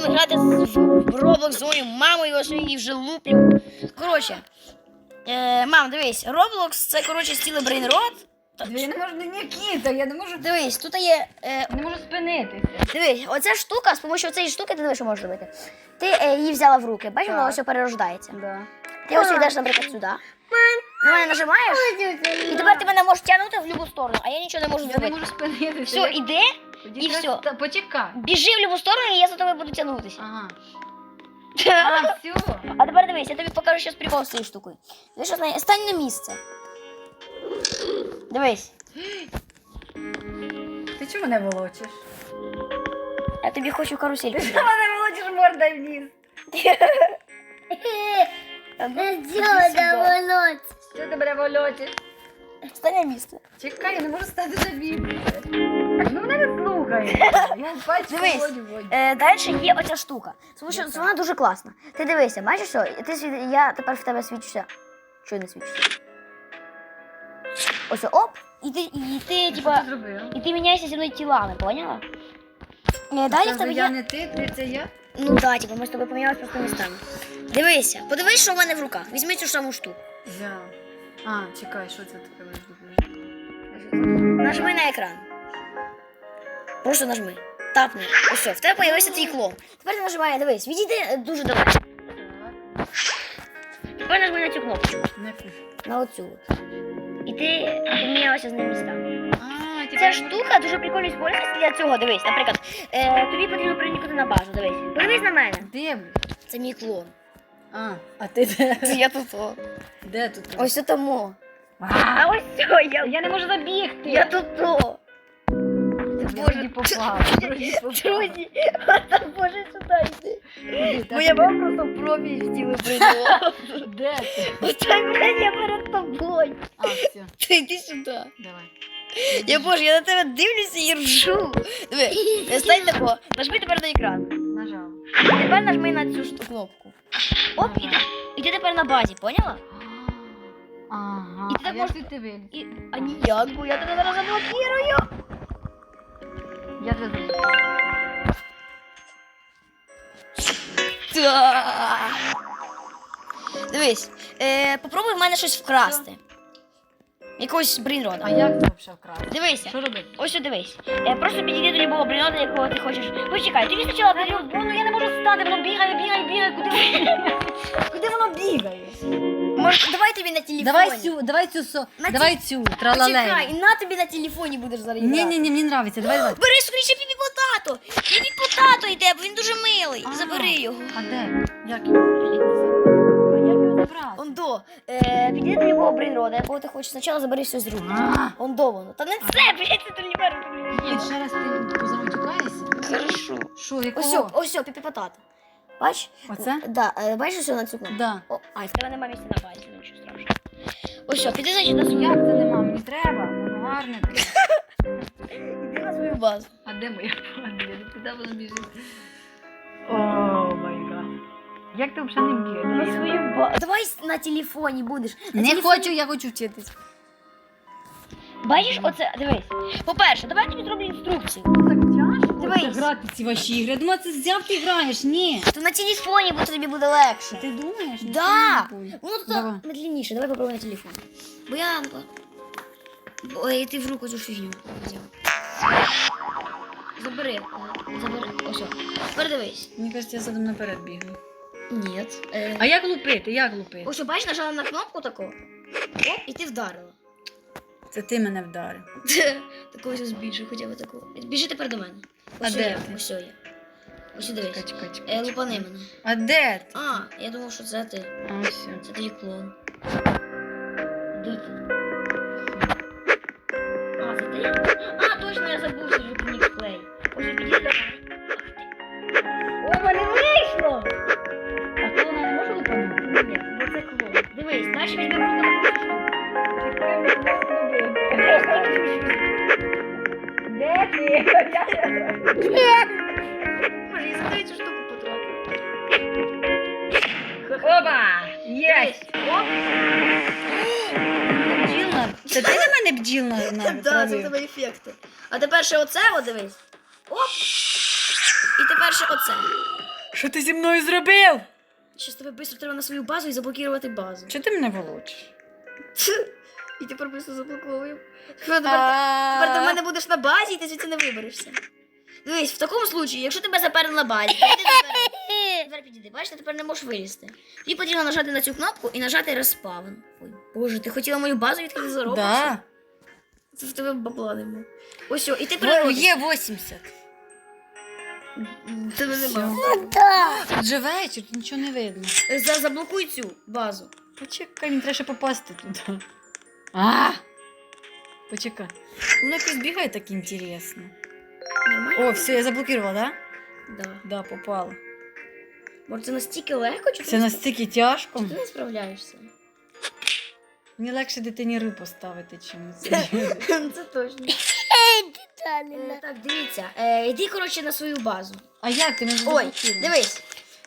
будемо грати з- в Roblox з моєю мамою, її вже луплю. Коротше, е, мам, дивись, Roblox це коротше стіли Brainrot. Я не можу Нікіта, я не можу. Дивись, тут є. Е, Не можу спинитися. дивись, оця штука, з допомогою цієї штуки ти дивись, що можеш робити. Ти е, її взяла в руки, бачиш, вона ось перерождається. Да. Ти ось йдеш, наприклад, сюди. На мене нажимаєш, і тепер ти мене можеш тягнути в будь-яку сторону, а я нічого не можу Я не можу спинитися. Все, іди, Тоді і треба- всьо. Та, Почекай. біжи в будь-яку сторону, і я за тобою буду тягнутися. Ага. А, все. А тепер дивись, я тобі покажу щось прикол з цією штукою. Дивись, що знає, стань на місце. Дивись, Ти чого мене волочиш? я тобі хочу карусель. Ти чого мене волочиш мордою вниз? Що ти мене волочиш? Стань на місце. Чекай, я не можу стати на Біблію. Ну мене не слухає. Я бачу, Дивись. Е, далі є оця штука. Тому що вона дуже класна. Ти дивися, бачиш що? Ти світ... Я тепер в тебе свічуся. Я не свічуся? Ось оп, і ти, і ти, Що типа, ти і ти міняєшся зі мною тілами, поняла? Е, далі в Це тебе я є. не ти, ти це я? Ну так, типу, ми з тобою помінялися просто містами. Дивися, подивись, що в мене в руках. Візьми цю саму штуку. Я. А, чекай, що це таке? Нажми на екран. Просто нажми. Тапни. Ось, в тебе появився твій клон. Тепер ти нажимай, дивись, відійди е, дуже далеко. Тепер нажми на цю кнопочку. На оцю. І ти помінялася з ним містами. А, Ця штука дуже прикольно використовується для цього. Дивись, наприклад, е, тобі потрібно проникнути на базу. Дивись. Подивись на мене. Де? Це мій клон. А, а ти де? Я тут. о. Де тут? Ось тому. А, А ось все, я, я не можу забігти. я тут. о. Боже. Вроді. Друзі, боже сюди йди. Моя мама просто пробіг тіли прийняла. Де ти? Оце блядь, я перед тобою. А, все, Ти йди сюди. давай. Я боже, я на тебе дивлюся і ржу. Диви, е, стань тако, нажми тепер на екран. Нажав. Тепер нажми на цю шту- кнопку. Оп, і ти, і ти тепер на базі, поняла? Ага. І ти а так як можеш- ти ти виліз? І, а ніяк, бо я тебе зараз заблокірую. Я забув. Дивись, е, попробуй в мене щось вкрасти. Якогось А брінрода. як це взагалі вкрасти? Дивися. Що робити? Ось сюди дивись. Е, просто підійди до любого брінода, якого ти хочеш. Почекай, тобі спочатку потрібно. Ну я не можу стати, воно бігає, бігає, бігає. Куди воно? Куди воно бігає? Може, давай тобі на телефоні. Давай цю, давай цю, со, На давай цю, тралалей. і на тобі на телефоні будеш зараз. Ні, грати. ні, ні, мені нравиться, давай, давай. Бери скоріше піпі потато. Піпі потато йде, бо він дуже милий. А. Забери його. А де? Як його? А як його забрати? Ондо, е, підійди до любого брейнрода, якого ти хочеш. Спочатку забери все з рук. А, Ондо воно. Та не це, блядь, це не беру. Ні, ще раз ти позавитюкаєшся? Хорошо. Що, якого? ось, ось, піпі потато. Бач? Оце? Да, е, бачиш, що на цю кнопку? Да. О, а, в тебе немає місця на базі, ну нічого страшного. Ось що, піди, значить, на свою. Як це нема? Мені треба, воно гарне. таке. Іди на свою базу. А де моя пам'ять? Куди воно біжить? О, май гад. Як ти взагалі не На свою базу. Давай на телефоні будеш. На Не телефоні- хочу, я хочу вчитись. Бачиш, оце, дивись. По-перше, давай я тобі зроблю інструкцію. Так Дивись. грати ці ваші ігри. Я думала, це взяв ти граєш. Ні. То на телефоні, бо тобі буде легше. Ти думаєш? Да. буде. Ну, то Давай. медленніше, давай попробуй на телефон. Бо я. Ой, ти в руку цю фігню взяв. Забери, забери. Ось. Тепер дивись. Мені кажеться, я задом наперед бігаю. Ні. Е, А як лупити? Як лупити? ось, бачиш, нажала на кнопку таку. Оп, і ти вдарила. Це ти мене вдарив. Такого ось збільшу, хоча б таку. Біжи тепер до мене. Ось А де я, ти? ось я. Ось дивись. Чекай, чекай, чекай. Е, лупани мене. А де ти? А, я думав, що це ти. А, все. Це твій клон. Опа! Єсть! Оп! Це ти на мене бджіл на, на Так, це в тебе ефекти. А тепер ще оце, дивись. Оп! І тепер перше оце. Що ти зі мною зробив? Щас тебе швидко треба на свою базу і заблокувати базу. Чого ти мене волочиш? І тепер просто заблоковуємо. Тепер, тепер ти в мене будеш на базі, і ти звідси не виберешся. Дивись, в такому случаї, якщо тебе заперли на базі, піди наперед. Бачиш, тепер не можеш вилізти. Тобі потрібно нажати на цю кнопку і нажати респаун. Ой, боже, ти хотіла мою базу відкрити за Roblox? Да. Це в тебе бабла нема. Ось, о, і ти О, переходиш. є 80. Тебе нема. Тут же вечір, тут нічого не видно. За, заблокуй цю базу. Почекай, мені треба ще попасти туди. А! Почекай. Воно якось бігає так інтересно. Нормально? О, все, я заблокувала, да? Да. Да, попала. Може, це настільки легко, чи Це ти, настільки тяжко. чи ти не справляєшся? Мені легше дитині риб поставити, чим це. Це точно. Е, Так, дивіться. Е, Йди, коротше, на свою базу. А як ти мене Ой, заблокувала? дивись.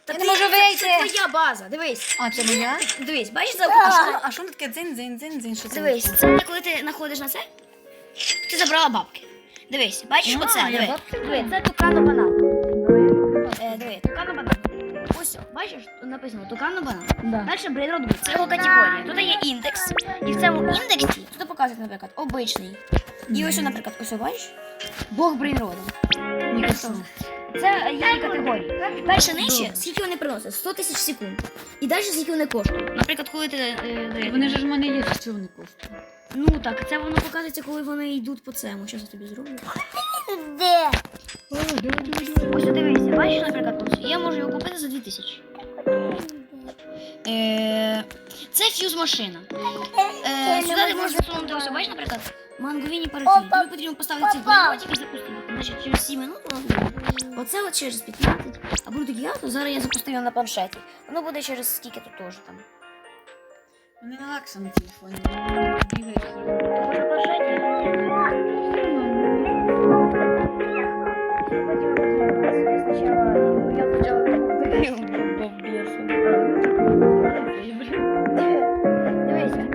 Та Я ти- не можу це- вийти. Це твоя база, дивись. А, це моя? Дивись, бачиш за А що, а що воно таке дзинь, дзинь, дзинь, дзинь, що це? Дивись, це коли ти знаходиш на це, ти забрала бабки. Дивись, бачиш А, оце? я Диви. бабки Диви, це тукано банан. Е, диви, тукано банан. Ось, о, бачиш, тут написано тукано банан. Да. Далі Wood. Це його категорія. Тут є індекс. І в цьому індексі тут показують, наприклад, обичний. І ось, наприклад, ось бачиш? Бог брейнроду. Мікрофон. Це є категорії. Далі нижче, скільки вони приносять? 100 тисяч секунд. І далі скільки вони коштують. Наприклад, коли ти. е, Вони ж в мене є, що вони коштують. Ну так, це воно показується, коли вони йдуть по цьому. Що я тобі зроблю? Ось о, дивися, бачиш, наприклад, ось. Я можу його купити за 2000. Е, це фьюз машина. Е, сюди ти можеш засунути ось, бачиш, наприклад, манговіні паратюні. Тобі потрібно поставити і запустити. Значить, через 7 минут воно буде. Оце от через 15. А буде я, то зараз я запустив його на планшеті. Воно буде через скільки тут теж там. Вони не легше на телефоні. Бігають. Тоже на планшеті. Дивися.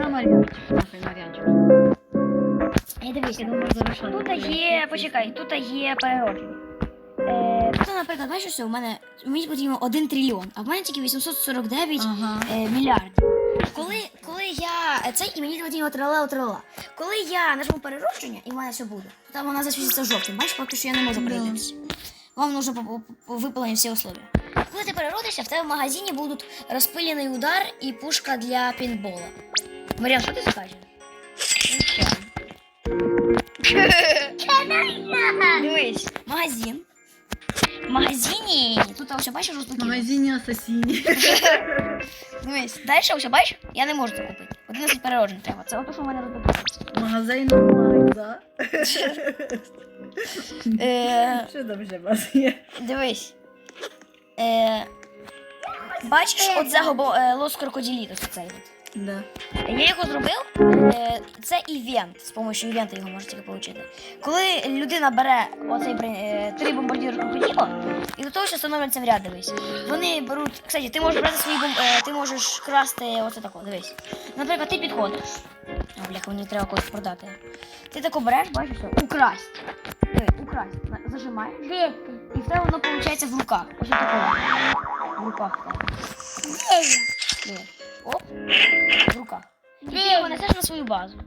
На Мар'янчик. Нахай Мар'янчик. Дивися. Думаю, залишати. Тут є, почекай, тут є переродження. Е, тут, наприклад, бачиш, що у мене мені потрібно 1 трильйон, а в мене тільки 849 Ага. е, мільярдів. Коли я е, цей і мені потрібно трала трала. Коли я нажму переродження і в мене все буде, то там вона засвітиться жовтим. Бачиш, поки що я не можу Да. Вам нужно по- по- по- всі условия. Коли ти переродишся, в тебе в магазині будуть розпилений удар і пушка для пейнтбола. Маріан, що ти скажеш? Дивись, магазин. В магазині. Тут ось бачиш В магазині асасіні. Дивись, далі ось бачиш, я не можу це купити. 11 перероджень треба. Це ото, що в мене розблокується. Магазин Магаза. Е, Що там ще вас є? дивись. Е, бачиш оцього бо- е, лос крокодилітус оцей от. Да. Я його зробив. Е, це івент. З допомогою івента його можна тільки отримати. Коли людина бере оцей е, три бомбардіри крокодила, і до того, що становляться в ряд, дивись. Вони беруть. Кстати, ти можеш брати свої бом... е, ти можеш красти оце тако, дивись. Наприклад, ти підходиш. О, бляха, мені треба когось продати. Ти тако береш, бачиш, що? Украсть. Диви, украсть. Зажимаєш. І в тебе воно виходить в руках. Ось такого. В руках. Диви. Оп. В руках. І ти його несеш на свою базу.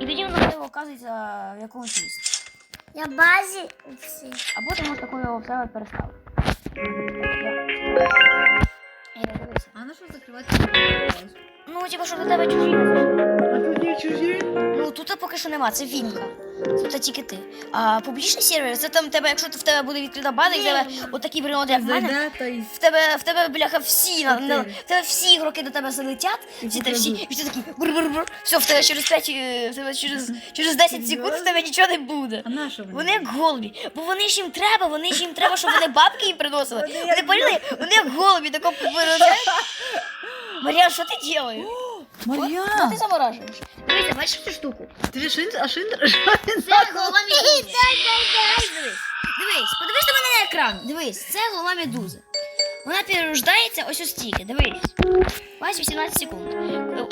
І тоді воно тебе оказується в якомусь місці. На базі всі. Або ти можеш такою його в себе переставити. Е. А на що закривати? Ну, типу, що до тебе чужі не зайшли. А тут є чужі? Ну, тут поки що нема, це вімка. Тут тільки ти. А публічний сервер, це там тебе, якщо в тебе буде відкрита база, і в тебе отакі пригоди, як в мене. В тебе, в тебе, бляха, всі, на, на- в тебе всі ігроки до тебе залетять, І всі, та всі, і ти такий бур-бур-бур, все, в тебе через 5, е, в тебе через, через 10 секунд в тебе нічого не буде. А на що Вони як голубі, бо вони ж їм треба, вони ж їм треба, щоб вони бабки їм приносили. Вони поняли? Вони як голубі, тако. Марія, що ти робиш? Що ти заморажуєш? Дивися, бачиш цю штуку? Ти шиндер, а він Це голова медузи. Дивись, дивись, подивись на мене на екран. Дивись, це голова медузи. Вона перерождається ось ось стільки, дивись. Бачиш 18 секунд.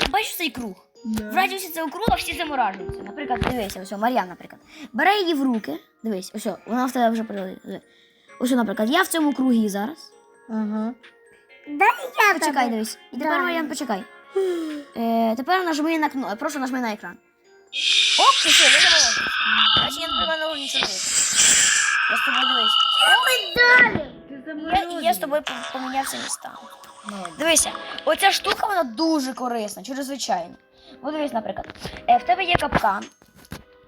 Бачиш цей круг? В радіусі цього круга всі заморажуються. Наприклад, дивися, ось Мар'ян, наприклад. Бере її в руки. Дивись, ось, вона в тебе вже прилетить. Ось, наприклад, я в цьому кругі зараз. Ага. Дай я Почекай, тебе. дивись. І тепер, Мар'ян, почекай. Е, тепер нажми на кнопку. Просто нажми на екран. Оп, все, я заморозився. Значить, я не можу нічого робити. Я з тобою дивись. Я, я з тобою по- помінявся містами. Дивися, оця штука вона дуже корисна, чрезвичайно. От дивись, наприклад, е, в тебе є капкан.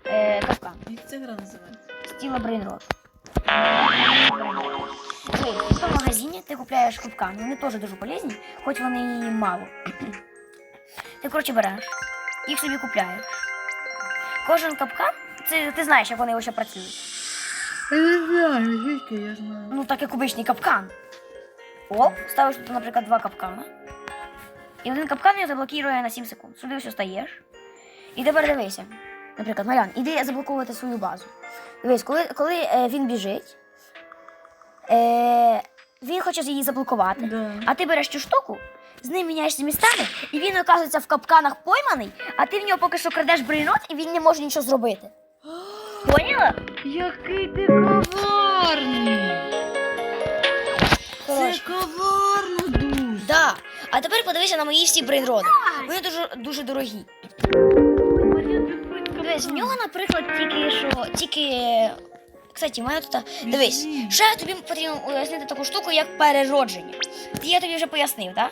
Е, капкан. Як ця гра називається? Стіла Брейнрод. Дивись, в магазині ти купляєш капкани, вони теж дуже полезні, хоч вони і мало. Ти, коротше, береш, їх собі купляєш. Кожен капкан, це, ти знаєш, як вони ще працюють. Я не знаю, звідки я знаю. Ну, так як обичний капкан. Оп, ставиш тут, наприклад, два капкана. І один капкан його заблокує на 7 секунд. Сюди все стаєш. І тепер дивися. Наприклад, Марян, іди заблоковувати свою базу. Дивись, коли, коли е, він біжить, е, він хоче її заблокувати. Да. А ти береш цю штуку, з ним міняєшся містами, і він оказується в капканах пойманий, а ти в нього поки що крадеш брейнот, і він не може нічого зробити. Поняла? Який ти коварний! Це коварно дуже. Да. А тепер подивися на мої всі брейнроди. Вони дуже, дуже дорогі. Дивись, в нього, наприклад, тільки що. Тільки. Кстати, мене тут. Дивись, ще тобі потрібно уяснити таку штуку, як переродження. Я тобі вже пояснив, так?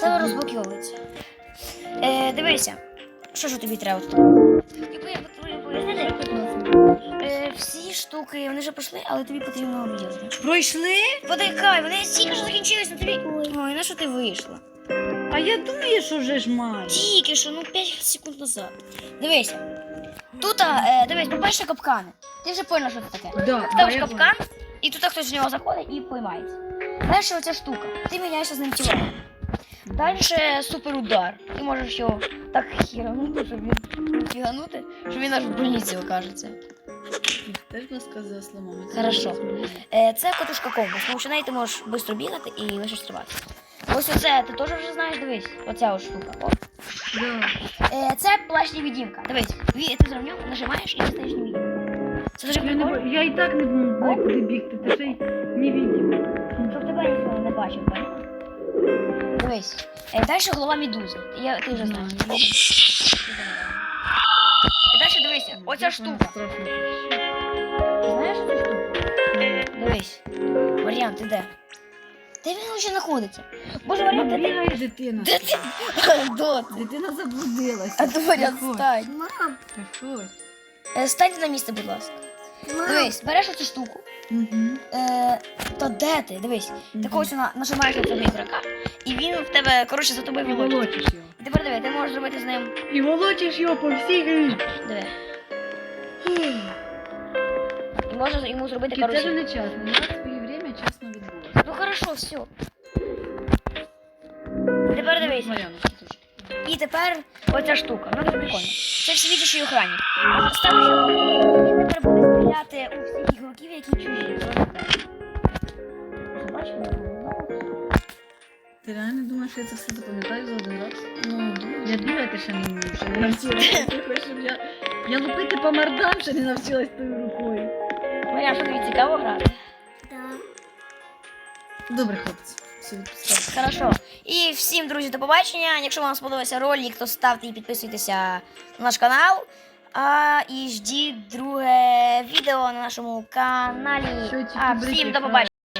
Це розблоковується. Е, дивися, що ж тобі треба тут? Типу, я потрібно пояснити. Е, всі штуки, вони вже пішли, але тобі потрібно об'єднати. Пройшли? Подикай, вони тільки що закінчились, на тобі. Ой, на що ти вийшла? А я думаю, що вже ж маю. Тільки що, ну 5 секунд назад. Дивися. Тут, е, дивись, по-перше, капкани. Ти вже поняла, що це таке. Да, Ставиш я капкан, і тут хтось з нього заходить і поймається. Далі оця штука. Ти міняєшся з ним тілом. Далі суперудар. Ти можеш його так хіранути, щоб він фіганути, щоб він аж в больниці окажеться. Теж нас сказала сломами. Хорошо. Е, це катушка ковбас, тому що нею ти можеш швидко бігати і лише стрибати. Ось оце, ти теж вже знаєш, дивись, оця ось штука. О. Да. Е, це плащ невидимка. Дивись, ві- ти зрівняв, нажимаєш і ти стаєш невидимкою. Це дуже Я, не, прикольно, бо- я і так не знаю, куди бігти, ти ще й не видів. щоб тебе ніхто не бачив, поняла? Дивись. Е, далі голова медузи. Я, ти вже знаєш. І далі дивися, оця штука. Знаєш цю штуку? Дивись. Варіант, ти де? Він ще знаходиться? Боже, варіант, де ти? Бігає дитина. Де ти? До ти. Дитина заблудилася. А то варіант Заходь. стань. Мам, Заходь. Е, на місце, будь ласка. мам. Дивись, береш оцю штуку. Угу. Е, де ти? Дивись. Так ось вона нажимаєш на цього ігрока, і він в тебе, коротше, за тобою І волочить. волочиш його. І тепер диви, ти можеш зробити з ним. І волочиш його по всій грі. Диви. І можна йому зробити Це вже не чесно. У нас своє время чесно відбулося. Хорошо, все. Тепер дивись. І тепер оця штука. Ну дуже прикольно. Це світячий охранник. Ставиш його, він тепер буде стріляти у всіх ігроків, які чужі. Ти реально думаєш, що я це все запам'ятаю за один раз? Ну, Я бігати ще не вмію, ще не навчилася. Ти хочеш, щоб я... Я лупити по мордам ще не навчилась тою рукою. Марія, що тобі цікаво грати? Добре, хлопці. Все відпускаю. Хорошо. І всім, друзі, до побачення. Якщо вам сподобався ролик, то ставте і підписуйтеся на наш канал. А і ждіть друге відео на нашому каналі. А всім до побачення.